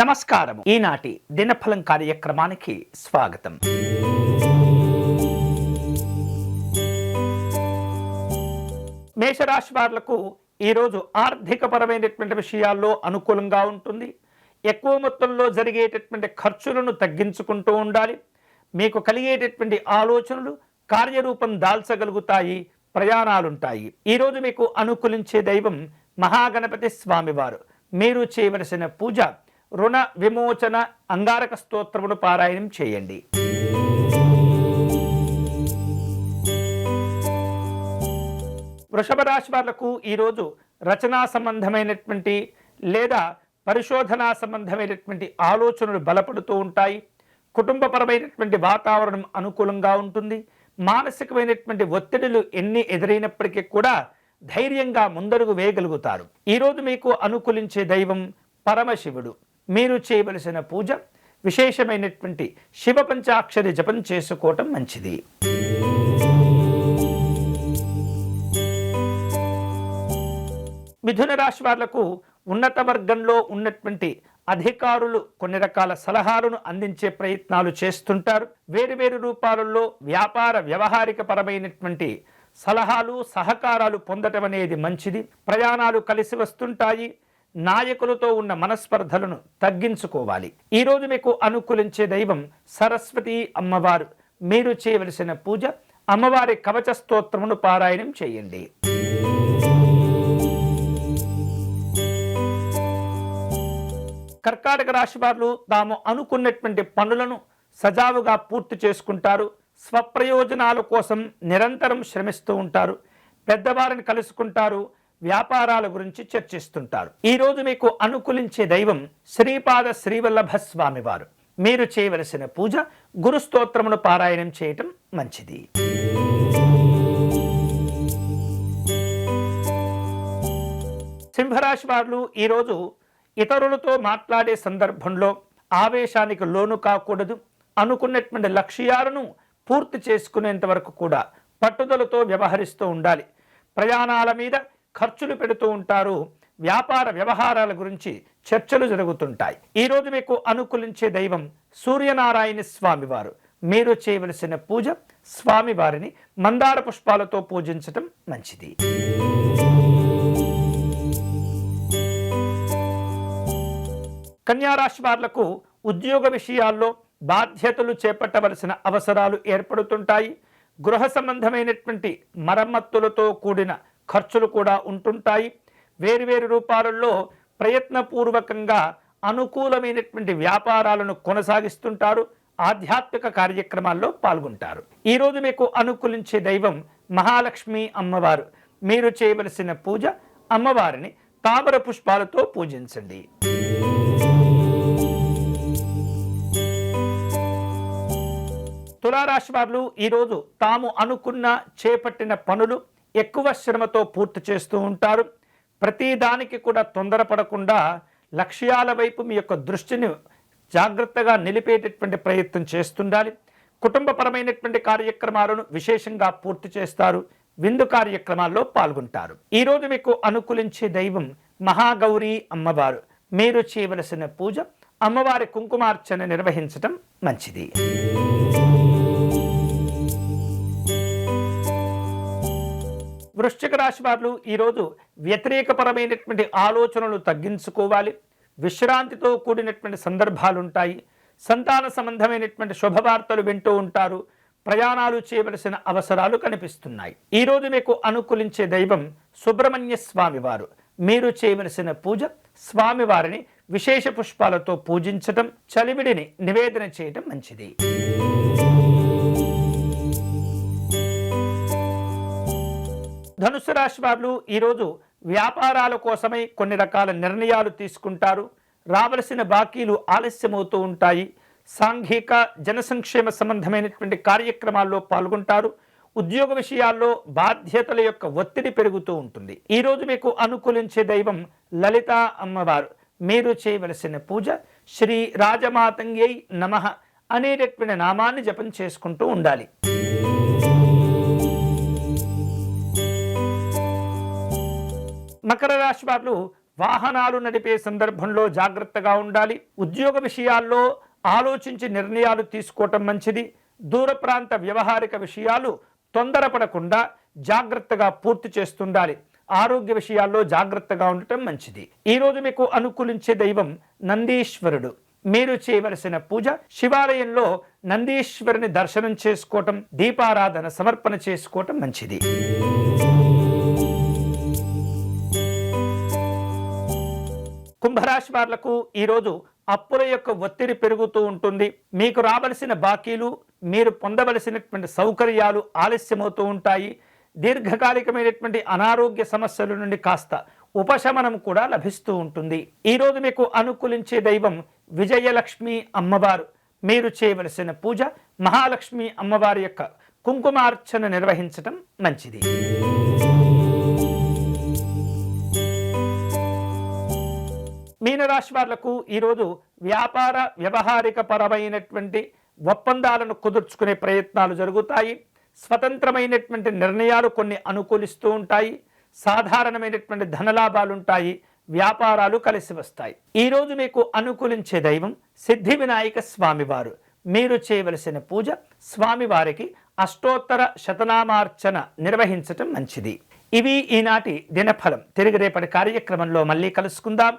నమస్కారం ఈనాటి దినఫలం కార్యక్రమానికి స్వాగతం. మేషరాశి వారులకు ఈరోజు ఆర్థికపరమైనటువంటి విషయాల్లో అనుకూలంగా ఉంటుంది. ఎక్కువ మొత్తంలో జరిగేటటువంటి ఖర్చులను తగ్గించుకుంటూ ఉండాలి. మీకు కలిగేటటువంటి ఆలోచనలు కార్యరూపం దాల్చగలుగుతాయి ప్రయాణాలుంటాయి. ఈరోజు మీకు అనుకూలించే దైవం మహాగణపతి స్వామివారు. మీరు చేయవలసిన పూజ రుణ విమోచన అంగారక స్తోత్రమును పారాయణం చేయండి. వృషభ రాశి వాళ్ళకు ఈరోజు రచనా సంబంధమైనటువంటి లేదా పరిశోధనా సంబంధమైనటువంటి ఆలోచనలు బలపడుతూ ఉంటాయి. కుటుంబపరమైనటువంటి వాతావరణం అనుకూలంగా ఉంటుంది. మానసికమైనటువంటి ఒత్తిడులు ఎన్ని ఎదురైనప్పటికీ కూడా ధైర్యంగా ముందడుగు వేయగలుగుతారు. ఈరోజు మీకు అనుకూలించే దైవం పరమశివుడు. మీరు చేయవలసిన పూజ విశేషమైనటువంటి శివ పంచాక్షరి జపం చేసుకోవటం మంచిది. మిథున రాశి వాళ్ళకు ఉన్నత వర్గంలో ఉన్నటువంటి అధికారులు కొన్ని రకాల సలహాలను అందించే ప్రయత్నాలు చేస్తుంటారు. వేరువేరు రూపాలలో వ్యాపార వ్యవహారిక పరమైనటువంటి సలహాలు సహకారాలు పొందటం అనేది మంచిది. ప్రయాణాలు కలిసి వస్తుంటాయి. నాయకులతో ఉన్న మనస్పర్ధలను తగ్గించుకోవాలి. ఈరోజు మీకు అనుకూలించే దైవం సరస్వతి అమ్మవారు. మీరు చేయవలసిన పూజ అమ్మవారి కవచ స్తోత్రమును పారాయణం చేయండి. కర్కాటక రాశి వారు తాము అనుకున్నటువంటి పనులను సజావుగా పూర్తి చేసుకుంటారు. స్వప్రయోజనాల కోసం నిరంతరం శ్రమిస్తూ ఉంటారు. పెద్దవారిని కలుసుకుంటారు. వ్యాపారాల గురించి చర్చిస్తుంటారు. ఈరోజు మీకు అనుకూలించే దైవం శ్రీపాద శ్రీవల్లభ స్వామివారు. మీరు చేయవలసిన పూజ గురుస్తోత్రమును పారాయణం చేయటం మంచిది. సింహరాశి వారు ఈరోజు ఇతరులతో మాట్లాడే సందర్భంలో ఆవేశానికి లోను కాకూడదు. అనుకున్నటువంటి లక్ష్యాలను పూర్తి చేసుకునేంత వరకు కూడా పట్టుదలతో వ్యవహరిస్తూ ఉండాలి. ప్రయాణాల మీద ఖర్చులు పెడుతూ ఉంటారు. వ్యాపార వ్యవహారాల గురించి చర్చలు జరుగుతుంటాయి. ఈరోజు మీకు అనుకూలించే దైవం సూర్యనారాయణ స్వామివారు. మీరు చేయవలసిన పూజ స్వామివారిని మందార పుష్పాలతో పూజించటం మంచిది. కన్యారాశి వారులకు ఉద్యోగ విషయాల్లో బాధ్యతలు చేపట్టవలసిన అవసరాలు ఏర్పడుతుంటాయి. గృహ సంబంధమైనటువంటి మరమ్మత్తులతో కూడిన ఖర్చులు కూడా ఉంటుంటాయి. వేరువేరు రూపాలలో ప్రయత్నపూర్వకంగా అనుకూలమైనటువంటి వ్యాపారాలను కొనసాగిస్తుంటారు. ఆధ్యాత్మిక కార్యక్రమాల్లో పాల్గొంటారు. ఈరోజు మీకు అనుకూలించే దైవం మహాలక్ష్మి అమ్మవారు. మీరు చేయవలసిన పూజ అమ్మవారిని తామర పుష్పాలతో పూజించండి. తులారాశి వారు ఈరోజు తాము అనుకున్న చేపట్టిన పనులు ఎక్కువ శ్రమతో పూర్తి చేస్తూ ఉంటారు. ప్రతిదానికి కూడా తొందరపడకుండా లక్ష్యాల వైపు మీ యొక్క దృష్టిని జాగ్రత్తగా నిలిపేటటువంటి ప్రయత్నం చేస్తుండాలి. కుటుంబపరమైనటువంటి కార్యక్రమాలను విశేషంగా పూర్తి చేస్తారు. విందు కార్యక్రమాల్లో పాల్గొంటారు. ఈరోజు మీకు అనుకూలించే దైవం మహాగౌరీ అమ్మవారు. మీరు చేయవలసిన పూజ అమ్మవారి కుంకుమార్చన నిర్వహించటం మంచిది. వృశ్చిక రాశి వారు ఈరోజు వ్యతిరేకపరమైనటువంటి ఆలోచనలు తగ్గించుకోవాలి. విశ్రాంతితో కూడినటువంటి సందర్భాలు ఉంటాయి సంతాన సంబంధమైనటువంటి శుభవార్తలు వింటూ ఉంటారు. ప్రయాణాలు చేయవలసిన అవసరాలు కనిపిస్తున్నాయి. ఈరోజు మీకు అనుకూలించే దైవం సుబ్రహ్మణ్య స్వామివారు మీరు చేయవలసిన పూజ స్వామివారిని విశేష పుష్పాలతో పూజించటం చలివిడిని నివేదన చేయటం మంచిది. ధనుసు రాశి వారు ఈరోజు వ్యాపారాల కోసమై కొన్ని రకాల నిర్ణయాలు తీసుకుంటారు. రావలసిన బాకీలు ఆలస్యమవుతూ ఉంటాయి. సాంఘిక జనసంక్షేమ సంబంధమైనటువంటి కార్యక్రమాల్లో పాల్గొంటారు. ఉద్యోగ విషయాల్లో బాధ్యతల యొక్క ఒత్తిడి పెరుగుతూ ఉంటుంది. ఈరోజు మీకు అనుకూలించే దైవం లలిత అమ్మవారు. మీరు చేయవలసిన పూజ శ్రీ రాజమాతంగై నమః అనేటటువంటి నామాన్ని జపం చేసుకుంటూ ఉండాలి. మకర రాశి వారు వాహనాలు నడిపే సందర్భంలో జాగ్రత్తగా ఉండాలి. ఉద్యోగ విషయాల్లో ఆలోచించి నిర్ణయాలు తీసుకోవటం మంచిది. దూర ప్రాంత వ్యవహారిక విషయాలు తొందరపడకుండా జాగ్రత్తగా పూర్తి చేస్తుండాలి. ఆరోగ్య విషయాల్లో జాగ్రత్తగా ఉండటం మంచిది. ఈరోజు మీకు అనుకూలించే దైవం నందీశ్వరుడు. మీరు చేయవలసిన పూజ శివాలయంలో నందీశ్వరుని దర్శనం చేసుకోవటం దీపారాధన సమర్పణ చేసుకోవటం మంచిది. కుంభరాశి వాళ్ళకు ఈరోజు అప్పుల యొక్క ఒత్తిడి పెరుగుతూ ఉంటుంది. మీకు రావలసిన బాకీలు మీరు పొందవలసినటువంటి సౌకర్యాలు ఆలస్యమవుతూ ఉంటాయి. దీర్ఘకాలికమైనటువంటి అనారోగ్య సమస్యల నుండి కాస్త ఉపశమనం కూడా లభిస్తూ ఉంటుంది. ఈరోజు మీకు అనుకూలించే దైవం విజయలక్ష్మి అమ్మవారు. మీరు చేయవలసిన పూజ మహాలక్ష్మి అమ్మవారి యొక్క కుంకుమార్చన నిర్వహించటం మంచిది. మీనరాశి ఈరోజు వ్యాపార వ్యవహారిక పరమైనటువంటి ఒప్పందాలను కుదుర్చుకునే ప్రయత్నాలు జరుగుతాయి. స్వతంత్రమైనటువంటి నిర్ణయాలు కొన్ని అనుకూలిస్తూ ఉంటాయి. సాధారణమైనటువంటి ధనలాభాలు ఉంటాయి వ్యాపారాలు కలిసి వస్తాయి. ఈరోజు మీకు అనుకూలించే దైవం సిద్ధి వినాయక స్వామివారు. మీరు చేయవలసిన పూజ స్వామివారికి అష్టోత్తర శతనామార్చన నిర్వహించటం మంచిది. ఇవి ఈనాటి దినఫలం. తిరిగి రేపటి కార్యక్రమంలో మళ్ళీ కలుసుకుందాం.